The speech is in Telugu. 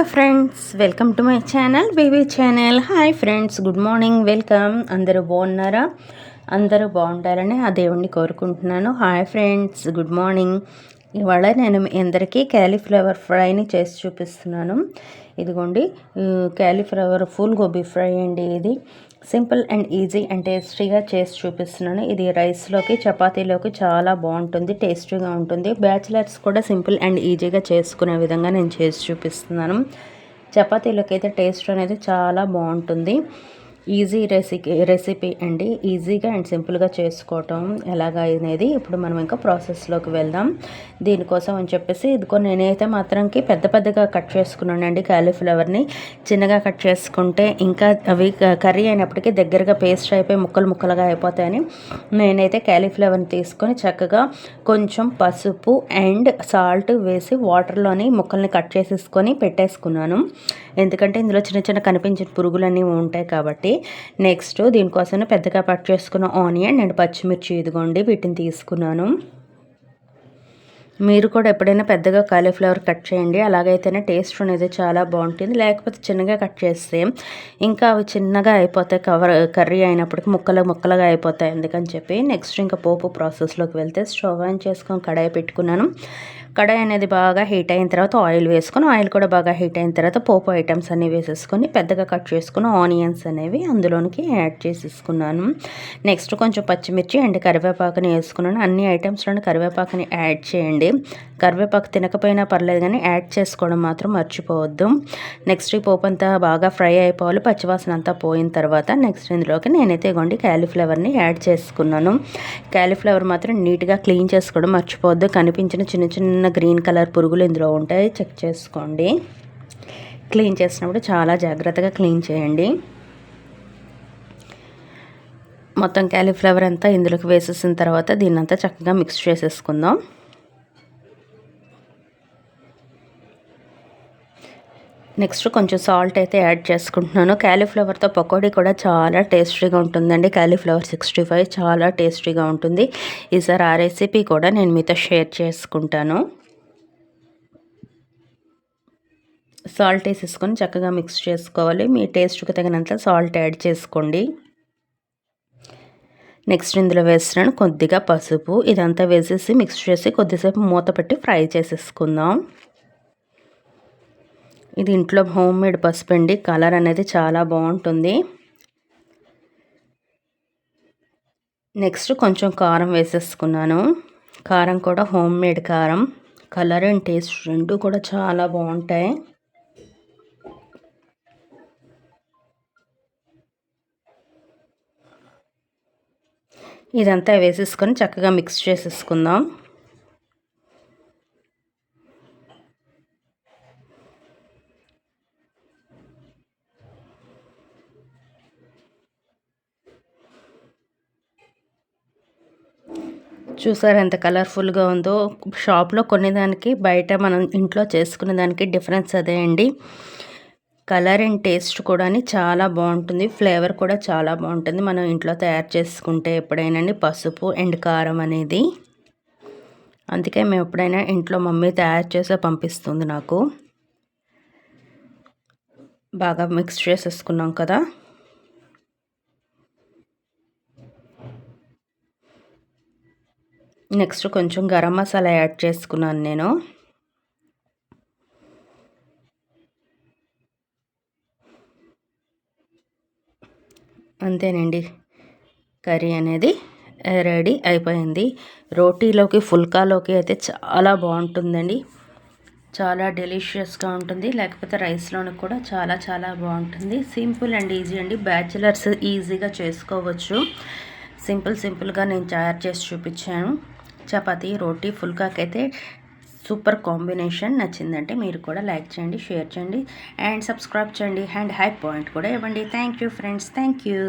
Hello friends welcome to my channel baby channel. Hi friends good morning welcome. అందరూ బాగున్నారా? అందరూ బాగుంటారని ఆ దేవుణ్ణి కోరుకుంటున్నాను. Hi friends good morning. ఇవాళ నేను మీ అందరికీ క్యాలీఫ్లవర్ ఫ్రైని చేసి చూపిస్తున్నాను. ఇదిగోండి క్యాలీఫ్లవర్ ఫుల్ గోబీ ఫ్రై అండి ఇది. సింపుల్ అండ్ ఈజీ అండ్ టేస్టీగా చేసి చూపిస్తున్నాను. ఇది రైస్లోకి చపాతీలోకి చాలా బాగుంటుంది టేస్టీగా ఉంటుంది. బ్యాచిలర్స్ కూడా సింపుల్ అండ్ ఈజీగా చేసుకునే విధంగా నేను చేసి చూపిస్తున్నాను. చపాతీలోకి అయితే టేస్ట్ అనేది చాలా బాగుంటుంది. ఈజీ రెసిపీ రెసిపీ అండి. ఈజీగా అండ్ సింపుల్గా చేసుకోవటం ఎలాగా అనేది ఇప్పుడు మనం ఇంకా ప్రాసెస్లోకి వెళ్దాం. దీనికోసం అని చెప్పేసి ఇదిగో నేనైతే మాత్రంకి పెద్ద పెద్దగా కట్ చేసుకున్నానండి క్యాలీఫ్లవర్ని. చిన్నగా కట్ చేసుకుంటే ఇంకా అవి కర్రీ అయినప్పటికీ దగ్గరగా పేస్ట్ అయిపోయి ముక్కలు ముక్కలుగా అయిపోతాయని నేనైతే క్యాలీఫ్లవర్ని తీసుకొని చక్కగా కొంచెం పసుపు అండ్ సాల్ట్ వేసి వాటర్లోని ముక్కల్ని కట్ చేసేసుకొని పెట్టేసుకున్నాను. ఎందుకంటే ఇందులో చిన్న చిన్న కనిపించిన పురుగులన్నీ ఉంటాయి కాబట్టి. నెక్స్ట్ దీనికోసం పెద్దగా కట్ చేసుకున్న ఆనియన్ అండ్ పచ్చిమిర్చి ఇదిగోండి వీటిని తీసుకున్నాను. మీరు కూడా ఎప్పుడైనా పెద్దగా కాలీఫ్లవర్ కట్ చేయండి అలాగైతేనే టేస్ట్ అనేది చాలా బాగుంటుంది. లేకపోతే చిన్నగా కట్ చేస్తే ఇంకా అవి చిన్నగా అయిపోతాయి కవర్ కర్రీ అయినప్పటికీ ముక్కలు ముక్కలుగా అయిపోతాయి అందుకని చెప్పి నెక్స్ట్ ఇంకా పోపు ప్రాసెస్లోకి వెళ్తే స్టవ్ ఆన్ చేసుకొని కడాయి పెట్టుకున్నాను. కడాయి అనేది బాగా హీట్ అయిన తర్వాత ఆయిల్ వేసుకొని ఆయిల్ కూడా బాగా హీట్ అయిన తర్వాత పోపు ఐటమ్స్ అన్నీ వేసేసుకొని పెద్దగా కట్ చేసుకుని ఆనియన్స్ అనేవి అందులోనికి యాడ్ చేసేసుకున్నాను. నెక్స్ట్ కొంచెం పచ్చిమిర్చి అండ్ కరివేపాకుని వేసుకున్నాను. అన్ని ఐటమ్స్లోని కరివేపాకుని యాడ్ చేయండి. కరివేపాకు తినకపోయినా పర్లేదు కానీ యాడ్ చేసుకోవడం మాత్రం మర్చిపోవద్దు. నెక్స్ట్ ఈ పోపు అంతా బాగా ఫ్రై అయిపోవాలి. పచ్చివాసన అంతా పోయిన తర్వాత నెక్స్ట్ ఇందులోకి నేనైతే కొండి క్యాలీఫ్లవర్ని యాడ్ చేసుకున్నాను. క్యాలీఫ్లవర్ మాత్రం నీట్గా క్లీన్ చేసుకోవడం మర్చిపోవద్దు. కనిపించిన చిన్న చిన్న గ్రీన్ కలర్ పురుగులు ఇందులో ఉంటాయి. చెక్ చేసుకోండి. క్లీన్ చేసినప్పుడు చాలా జాగ్రత్తగా క్లీన్ చేయండి. మొత్తం క్యాలీఫ్లవర్ అంతా ఇందులోకి వేసేసిన తర్వాత దీన్నంతా చక్కగా మిక్స్ చేసేసుకుందాం. నెక్స్ట్ కొంచెం సాల్ట్ అయితే యాడ్ చేసుకుంటున్నాను. క్యాలీఫ్లవర్తో పకోడీ కూడా చాలా టేస్టీగా ఉంటుందండి. క్యాలీఫ్లవర్ సిక్స్టీ ఫైవ్ చాలా టేస్టీగా ఉంటుంది. ఈసారి ఆ రెసిపీ కూడా నేను మీతో షేర్ చేసుకుంటాను. సాల్ట్ వేసేసుకొని చక్కగా మిక్స్ చేసుకోవాలి. మీ టేస్ట్కి తగినంత సాల్ట్ యాడ్ చేసుకోండి. నెక్స్ట్ ఇందులో వేస్తున్నాను కొద్దిగా పసుపు. ఇదంతా వేసేసి మిక్స్ చేసి కొద్దిసేపు మూత పెట్టి ఫ్రై చేసేసుకుందాం. ఇది ఇంట్లో హోమ్ మేడ్ పసుపు అండి. కలర్ అనేది చాలా బాగుంటుంది. నెక్స్ట్ కొంచెం కారం వేసేసుకున్నాను. కారం కూడా హోమ్ మేడ్ కారం. కలర్ అండ్ టేస్ట్ రెండు కూడా చాలా బాగుంటాయి. ఇదంతా వేసేసుకొని చక్కగా మిక్స్ చేసేసుకుందాం. చూసారు ఎంత కలర్ఫుల్గా ఉందో. షాప్లో కొనేదానికి బయట మనం ఇంట్లో చేసుకునే దానికి డిఫరెన్స్ అదే అండి. కలర్ అండ్ టేస్ట్ కూడా చాలా బాగుంటుంది. ఫ్లేవర్ కూడా చాలా బాగుంటుంది. మనం ఇంట్లో తయారు చేసుకుంటే ఎప్పుడైనా పసుపు అండ్ కారం అనేది. అందుకే మేము ఎప్పుడైనా ఇంట్లో మమ్మీ తయారు చేసే పంపిస్తుంది నాకు. బాగా మిక్స్ చేసేసుకున్నాం కదా. నెక్స్ట్ కొంచెం గరం మసాలా యాడ్ చేసుకున్నాను నేను. అంతేనండి. కర్రీ అనేది రెడీ అయిపోయింది. రోటీలోకి ఫుల్కాలోకి అయితే చాలా బాగుంటుందండి. చాలా డెలిషియస్గా ఉంటుంది. లేకపోతే రైస్లోనికి కూడా చాలా చాలా బాగుంటుంది. సింపుల్ అండ్ ఈజీ అండి. బ్యాచిలర్స్ ఈజీగా చేసుకోవచ్చు. సింపుల్ సింపుల్గా నేను తయారు చేసి చూపించాను. చపాతీ రోటీ ఫుల్కాకైతే సూపర్ కాంబినేషన్ నచ్చిందంటే మీరు కూడా లైక్ చేయండి షేర్ చేయండి అండ్ సబ్స్క్రైబ్ చేయండి. అండ్ హై పాయింట్ కూడా ఇవ్వండి. Thank you friends. Thank you.